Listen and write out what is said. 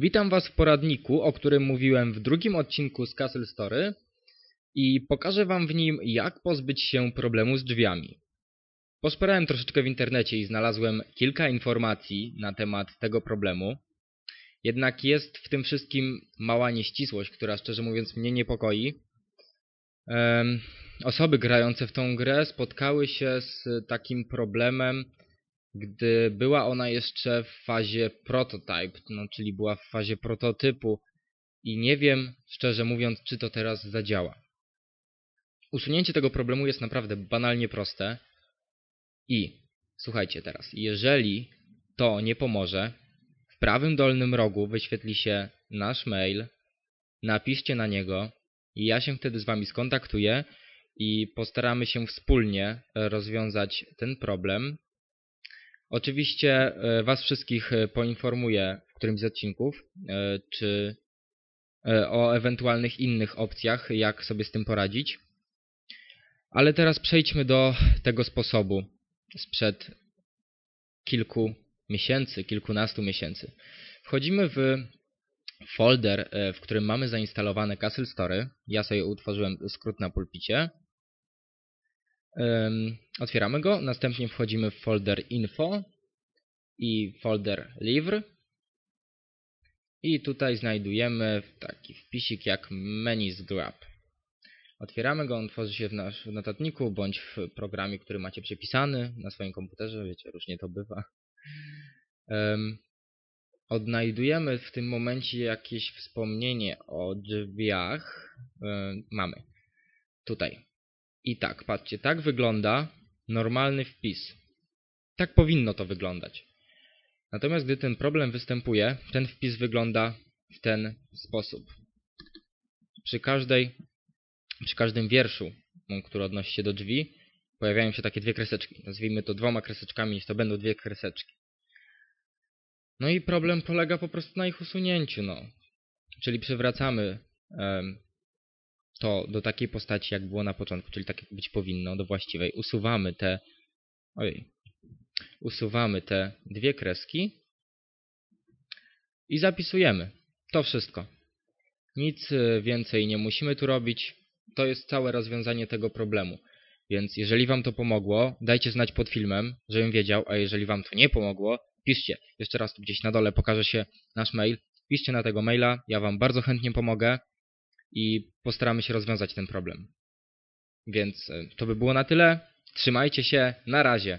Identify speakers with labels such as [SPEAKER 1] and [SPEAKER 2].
[SPEAKER 1] Witam Was w poradniku, o którym mówiłem w drugim odcinku z Castle Story i pokażę Wam w nim, jak pozbyć się problemu z drzwiami. Poszperałem troszeczkę w internecie i znalazłem kilka informacji na temat tego problemu. Jednak jest w tym wszystkim mała nieścisłość, która szczerze mówiąc mnie niepokoi. Osoby grające w tą grę spotkały się z takim problemem, gdy była ona jeszcze w fazie prototype, no, czyli była w fazie prototypu i nie wiem, szczerze mówiąc, czy to teraz zadziała. Usunięcie tego problemu jest naprawdę banalnie proste i słuchajcie teraz, jeżeli to nie pomoże, w prawym dolnym rogu wyświetli się nasz mail, napiszcie na niego i ja się wtedy z Wami skontaktuję i postaramy się wspólnie rozwiązać ten problem. Oczywiście e, Was wszystkich e, poinformuję w którymś z odcinków, e, czy o ewentualnych innych opcjach, jak sobie z tym poradzić. Ale teraz przejdźmy do tego sposobu sprzed kilku miesięcy, kilkunastu miesięcy. Wchodzimy w folder, w którym mamy zainstalowane Castle Story. Ja sobie utworzyłem skrót na pulpicie. Otwieramy go, następnie wchodzimy w folder info i folder livr i tutaj znajdujemy taki wpisik jak menus grab. Otwieramy go, on tworzy się w naszym notatniku bądź w programie, który macie przepisany na swoim komputerze, wiecie, różnie to bywa. Um, odnajdujemy w tym momencie jakieś wspomnienie o drzwiach. Um, mamy. Tutaj. I tak, patrzcie, tak wygląda normalny wpis. Tak powinno to wyglądać. Natomiast gdy ten problem występuje, ten wpis wygląda w ten sposób. Przy każdej, przy każdym wierszu, który odnosi się do drzwi, pojawiają się takie dwie kreseczki. Nazwijmy to dwoma kreseczkami, to będą dwie kreseczki. No i problem polega po prostu na ich usunięciu, no. Czyli przywracamy to do takiej postaci, jak było na początku, czyli tak jak być powinno, do właściwej. Usuwamy te... Ojej. Usuwamy te dwie kreski i zapisujemy. To wszystko. Nic e, więcej nie musimy tu robić. To jest całe rozwiązanie tego problemu. Więc jeżeli Wam to pomogło, dajcie znać pod filmem, żebym wiedział, a jeżeli Wam to nie pomogło, piszcie. Jeszcze raz tu gdzieś na dole pokaże się nasz mail. Piszcie na tego maila, ja Wam bardzo chętnie pomogę i postaramy się rozwiązać ten problem. Więc e, to by było na tyle. Trzymajcie się, na razie.